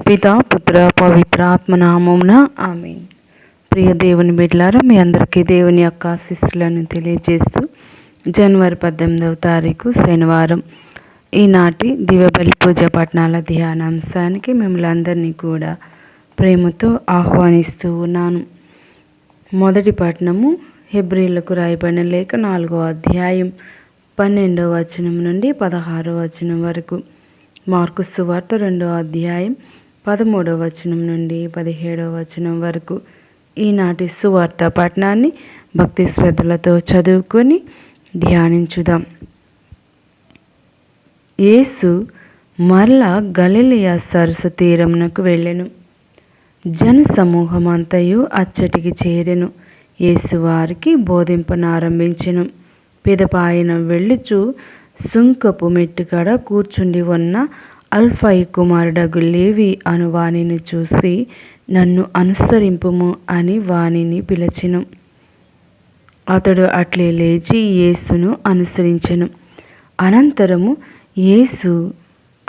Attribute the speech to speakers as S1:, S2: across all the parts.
S1: పితా పుత్ర పవిత్ర ఆత్మనామమున ఆమె ప్రియ దేవుని బిడ్డలారా మీ అందరికీ దేవుని యొక్క ఆశీస్సులను తెలియజేస్తూ జనవరి పద్దెనిమిదవ తారీఖు శనివారం ఈనాటి దివ్యబలి పూజ పట్టణాల ధ్యానాంశానికి మిమ్మల్ని అందరినీ కూడా ప్రేమతో ఆహ్వానిస్తూ ఉన్నాను. మొదటి పట్టణము హెబ్రిలకు రాయబడిన లేఖ నాలుగో అధ్యాయం పన్నెండవ వచనం నుండి పదహారో వచనం వరకు. మార్కు సువార్త రెండో అధ్యాయం పదమూడవ వచనం నుండి పదిహేడవ వచనం వరకు ఈనాటి సువార్త పట్టణాన్ని భక్తి శ్రద్ధలతో చదువుకొని ధ్యానించుదాం. యేసు మరలా గలిలియా సరస్సు తీరమునకు వెళ్ళెను. జన సమూహమంతయు అచ్చటికి చేరెను. యేసు వారికి బోధింపనారంభించెను. పిదపాయన వెళ్ళుచు సుంకపు మెట్టుకాడ కూర్చుండి ఉన్న అల్ఫై కుమారుడగు లేవి అను వాణిని చూసి నన్ను అనుసరింపుము అని వాణిని పిలచెను. అతడు అట్లే లేచి యేసును అనుసరించెను. అనంతరము యేసు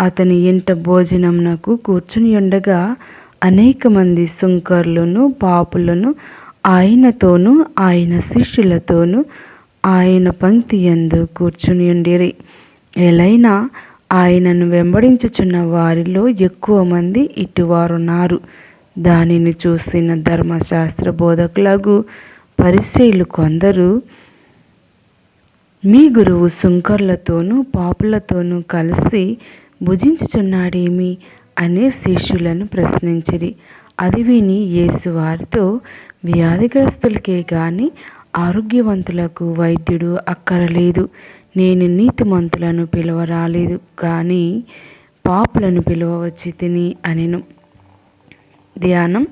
S1: అతని ఇంట భోజనంనకు కూర్చుని ఉండగా అనేక మంది సుంకర్లను పాపులను ఆయనతోనూ ఆయన శిష్యులతోనూ ఆయన పంక్తి ఎందు కూర్చుని ఉండిరి. ఎలైనా ఆయనను వెంబడించుచున్న వారిలో ఎక్కువ మంది ఇటువారున్నారు. దానిని చూసిన ధర్మశాస్త్ర బోధకులకు పరిశీలు కొందరు మీ గురువు సుంకర్లతోనూ పాపులతోనూ కలిసి భుజించుచున్నాడేమి? అనే శిష్యులను ప్రశ్నించిరి. అది విని యేసు వారితో వ్యాధిగ్రస్తులకే కానీ ఆరోగ్యవంతులకు వైద్యుడు అక్కరలేదు. నేను నీతిమంతులను పిలవరాలేదు కానీ పాపులను పిలువవచ్చి తిని అనెను. ధ్యానం.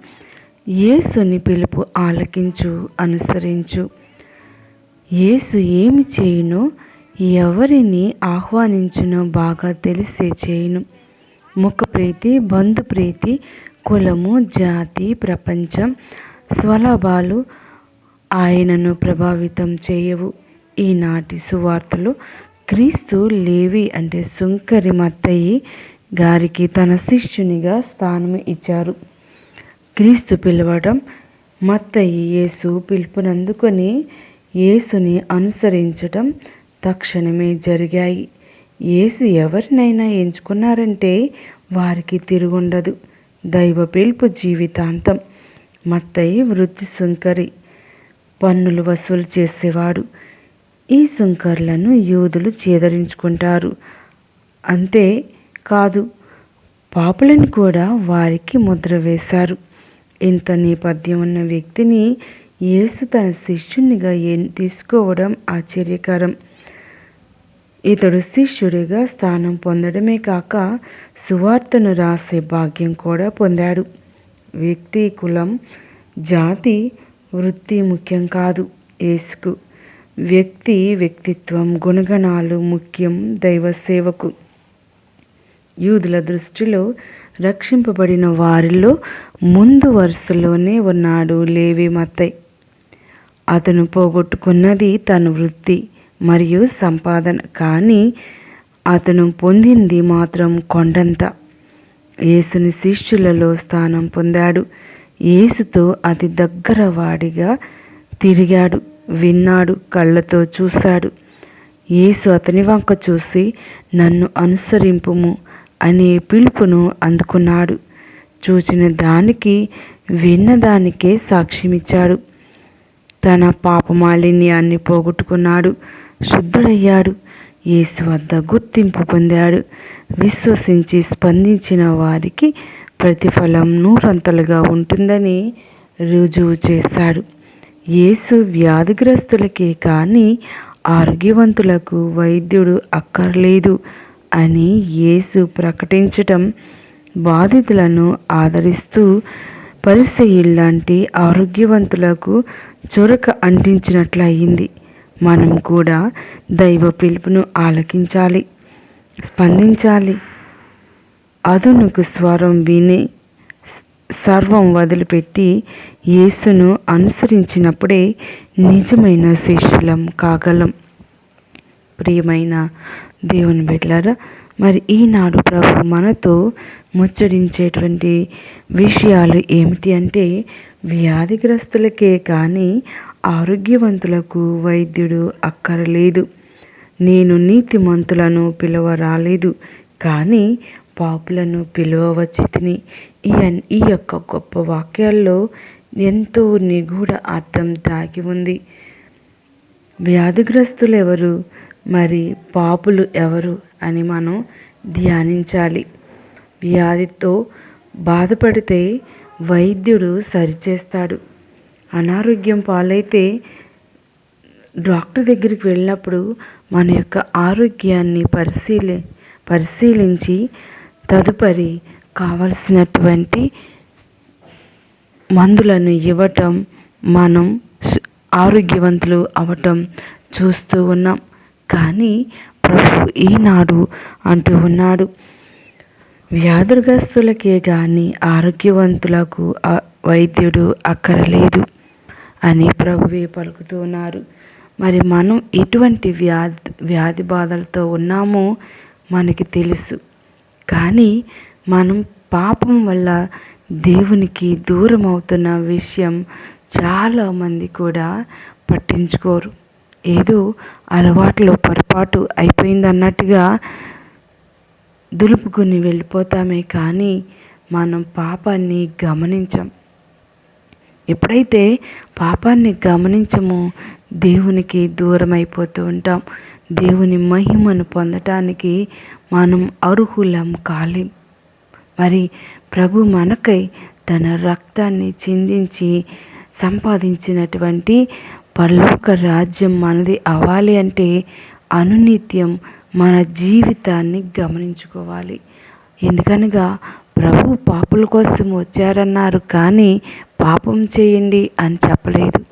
S1: యేసుని పిలుపు ఆలకించు అనుసరించు. యేసు ఏమి చేయునో ఎవరిని ఆహ్వానించునో బాగా తెలిసే చేయును. ముఖప్రీతి బంధుప్రీతి కులము జాతి ప్రపంచం స్వలాభాలు ఆయనను ప్రభావితం చేయవు. ఈనాటి సువార్తలు క్రీస్తు లేవి అంటే సుంకరి మత్తయి గారికి తన శిష్యునిగా స్థానం ఇచ్చారు. క్రీస్తు పిలవడం మత్తయి యేసు పిలుపునందుకొని యేసుని అనుసరించటం తక్షణమే జరిగాయి. యేసు ఎవరినైనా ఎంచుకున్నారంటే వారికి తిరుగుండదు. దైవ పిలుపు జీవితాంతం. మత్తయి వృత్తి సుంకరి. పన్నులు వసూలు చేసేవాడు. ఈ సుంకర్లను యూదులు చేదరించుకుంటారు. అంతే కాదు పాపులను కూడా వారికి ముద్ర వేశారు. ఇంత నేపథ్యం ఉన్న వ్యక్తిని యేసు తన శిష్యునిగా తీసుకోవడం ఆశ్చర్యకరం. ఇతడు శిష్యుడిగా స్థానం పొందడమే కాక సువార్తను రాసే భాగ్యం కూడా పొందాడు. వ్యక్తి కులం జాతి వృత్తి ముఖ్యం కాదు యేసుకు. వ్యక్తి వ్యక్తిత్వం గుణగణాలు ముఖ్యం దైవ సేవకు. యూదుల దృష్టిలో రక్షింపబడిన వారిలో ముందు వరుసలోనే ఉన్నాడు లేవి మత్తై. అతను పోగొట్టుకున్నది తన వృత్తి మరియు సంపాదన కానీ అతను పొందింది మాత్రం కొండంత. యేసుని శిష్యులలో స్థానం పొందాడు. యేసుతో అతి దగ్గర వాడిగా తిరిగాడు. విన్నాడు కళ్ళతో చూశాడు. యేసు అతని వంక చూసి నన్ను అనుసరింపుము అనే పిలుపును అందుకున్నాడు. చూసిన దానికి విన్నదానికే సాక్ష్యమిచ్చాడు. తన పాపమాలిన్యాన్ని పోగొట్టుకున్నాడు శుద్ధుడయ్యాడు. యేసు వద్ద గుర్తింపు పొందాడు. విశ్వసించి స్పందించిన వారికి ప్రతిఫలం నూరంతలుగా ఉంటుందని రుజువు చేశాడు. యేసు వ్యాధిగ్రస్తులకే కానీ ఆరోగ్యవంతులకు వైద్యుడు అక్కర్లేదు అని యేసు ప్రకటించటం బాధితులను ఆదరిస్తూ పరిసయుల్లాంటి ఆరోగ్యవంతులకు చొరక అంటించినట్లయింది. మనం కూడా దైవ పిలుపును ఆలకించాలి స్పందించాలి. అదునుకు స్వరం విని సర్వం వదిలిపెట్టి యేసును అనుసరించినప్పుడే నిజమైన శిష్యులం కాగలం. ప్రియమైన దేవుని బిడ్డలారా మరి ఈనాడు ప్రభు మనతో ముచ్చడించేటువంటి విషయాలు ఏమిటి అంటే వ్యాధిగ్రస్తులకే కానీ ఆరోగ్యవంతులకు వైద్యుడు అక్కరలేదు. నేను నీతిమంతులను పిలువ రాలేదు కానీ పాపులను పిలువవచ్చు తిని ఈ ఈ యొక్క గొప్ప వాక్యాల్లో ఎంతో నిగూఢ అర్థం దాగి ఉంది. వ్యాధిగ్రస్తులు ఎవరు మరి పాపులు ఎవరు అని మనం ధ్యానించాలి. వ్యాధితో బాధపడితే వైద్యుడు సరిచేస్తాడు. అనారోగ్యం పాలైతే డాక్టర్ దగ్గరికి వెళ్ళినప్పుడు మన యొక్క ఆరోగ్యాన్ని పరిశీలి పరిశీలించి తదుపరి కావలసినటువంటి మందులను ఇవ్వటం మనం ఆరోగ్యవంతులు అవటం చూస్తూ ఉన్నాం. కానీ ప్రభు ఈనాడు అంటూ ఉన్నాడు వ్యాధుగ్రస్తులకే కానీ ఆరోగ్యవంతులకు వైద్యుడు అక్కరలేదు అని ప్రభువే పలుకుతున్నారు మరి మనం ఎటువంటి వ్యాధి వ్యాధి బాధలతో ఉన్నామో మనకి తెలుసు. కానీ మనం పాపం వల్ల దేవునికి దూరం అవుతున్న విషయం చాలామంది కూడా పట్టించుకోరు. ఏదో అలవాట్లో పొరపాటు అయిపోయింది అన్నట్టుగా దులుపుకుని వెళ్ళిపోతామే కానీ మనం పాపాన్ని గమనించం. ఎప్పుడైతే పాపాన్ని గమనించమో దేవునికి దూరం అయిపోతూ ఉంటాం. దేవుని మహిమను పొందటానికి మనం అర్హులం కాలేం. మరి ప్రభు మనకై తన రక్తాన్ని చిందించి సంపాదించినటువంటి పరలోక రాజ్యం మనది అవ్వాలి అంటే అనునిత్యం మన జీవితాన్ని గమనించుకోవాలి. ఎందుకనగా ప్రభు పాపుల కోసం వచ్చారన్నారు కానీ పాపం చేయండి అని చెప్పలేదు.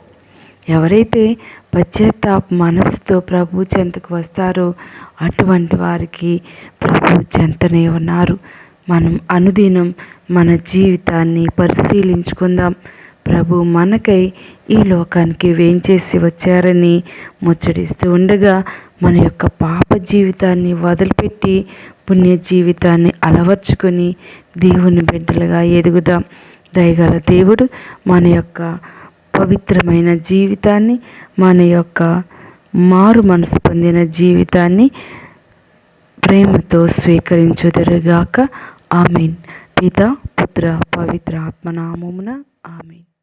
S1: ఎవరైతే పశ్చాత్తాప మనసుతో ప్రభు చెంతకు వస్తారో అటువంటి వారికి ప్రభు చెంతనే ఉన్నారు. మనం అనుదినం మన జీవితాన్ని పరిశీలించుకుందాం. ప్రభు మనకై ఈ లోకానికి వేంచేసి వచ్చారని ముచ్చడిస్తూ ఉండగా మన యొక్క పాప జీవితాన్ని వదిలిపెట్టి పుణ్య జీవితాన్ని అలవర్చుకొని దేవుని బిడ్డలుగా ఎదుగుదాం. దయగల దేవుడు మన యొక్క పవిత్రమైన జీవితాన్ని మన యొక్క మారు మనసు పొందిన జీవితాన్ని ప్రేమతో స్వీకరించుదరుగాక. ఆమెన్. పిత పుత్ర పవిత్ర ఆత్మనామమున ఆమెన్.